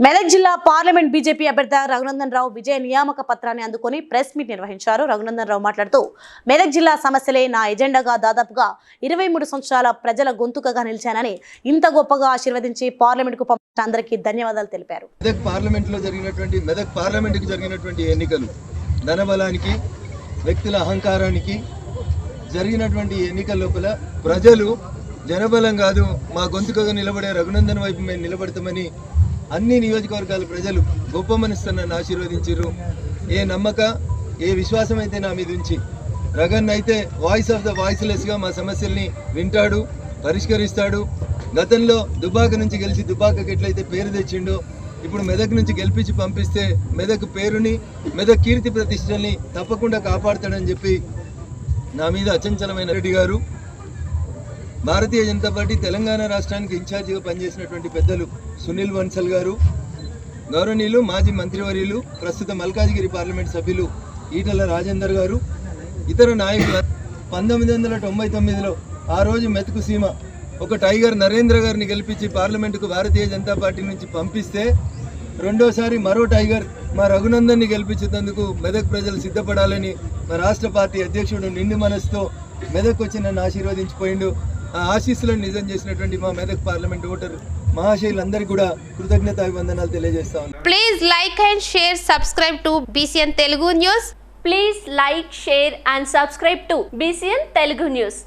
మెదక్ జిల్లా parliament BJP అభ్యర్థి రఘునందన్ రావు విజయ నియామక పత్రాన్ని అందుకుని ప్రెస్ మీట్ నిర్వహించారు. రఘునందన్ రావు మాట్లాడుతూ మెదక్ జిల్లా సమస్యలే నా ఎజెండాగా దాదాపుగా ఇరవై మూడు సంవత్సరాల ప్రజల గొంతుకగా నిలిచానని ఇంత గొప్పగా ఆశీర్వదించి పార్లమెంట్కు పంపిన అందరికీ ధన్యవాదాలు తెలిపారు. మెదక్ పార్లమెంట్లో జరిగినటువంటి మెదక్ పార్లమెంట్కి జరిగినటువంటి ఎన్నికలు ధనబలానికి వ్యక్తుల అహంకారానికి జరిగినటువంటి ఎన్నికల లోపల ప్రజలు జనబలం కాదు మా గొంతుకగా నిలబడే రఘునందన్ వైపు మేము నిలబడతామని అన్ని నియోజకవర్గాల ప్రజలు గొప్ప మనసుతో నన్ను ఆశీర్వదించారు ఏ నమ్మక ఏ విశ్వాసం అయితే నా మీద ఉంచి రగన్ అయితే వాయిస్ ఆఫ్ ద వాయిస్లెస్గా మా సమస్యల్ని వింటాడు పరిష్కరిస్తాడు. గతంలో దుబాక నుంచి గెలిచి దుబాకకి ఎట్లయితే పేరు తెచ్చిండో ఇప్పుడు మెదక్ నుంచి గెలిపించి పంపిస్తే మెదక్ పేరుని మెదక్ కీర్తి ప్రతిష్టల్ని తప్పకుండా కాపాడుతాడని చెప్పి నా మీద అచంచలమైన రెడ్డి గారు భారతీయ జనతా పార్టీ తెలంగాణ రాష్ట్రానికి ఇన్ఛార్జిగా పనిచేసినటువంటి పెద్దలు సునీల్ బన్సల్ గారు గౌరవనీయులు మాజీ మంత్రివర్యులు ప్రస్తుత మల్కాజిగిరి పార్లమెంట్ సభ్యులు ఈటల రాజేందర్ గారు ఇతర నాయకులు పంతొమ్మిది వందల తొంభై తొమ్మిదిలో ఆ రోజు మెతుకు సీమ ఒక టైగర్ నరేంద్ర గారిని గెలిపించి పార్లమెంటుకు భారతీయ జనతా పార్టీ నుంచి పంపిస్తే రెండోసారి మరో టైగర్ మా రఘునందన్ని గెలిపించేందుకు మెదక్ ప్రజలు సిద్ధపడాలని మా రాష్ట్ర పార్టీ అధ్యక్షుడు నిండు మనసుతో మెదక్ వచ్చి నన్ను ఆశీర్వదించిపోయిండు. ఆ ఆశీస్సులను నిజం చేసినటువంటి మా మెదక్ పార్లమెంట్ ఓటర్ మహాశైలందరికీ కూడా కృతజ్ఞత అభివందనాలు తెలియజేస్తా ఉన్నాను please like and share subscribe to BCN Telugu news please like share and subscribe to BCN Telugu news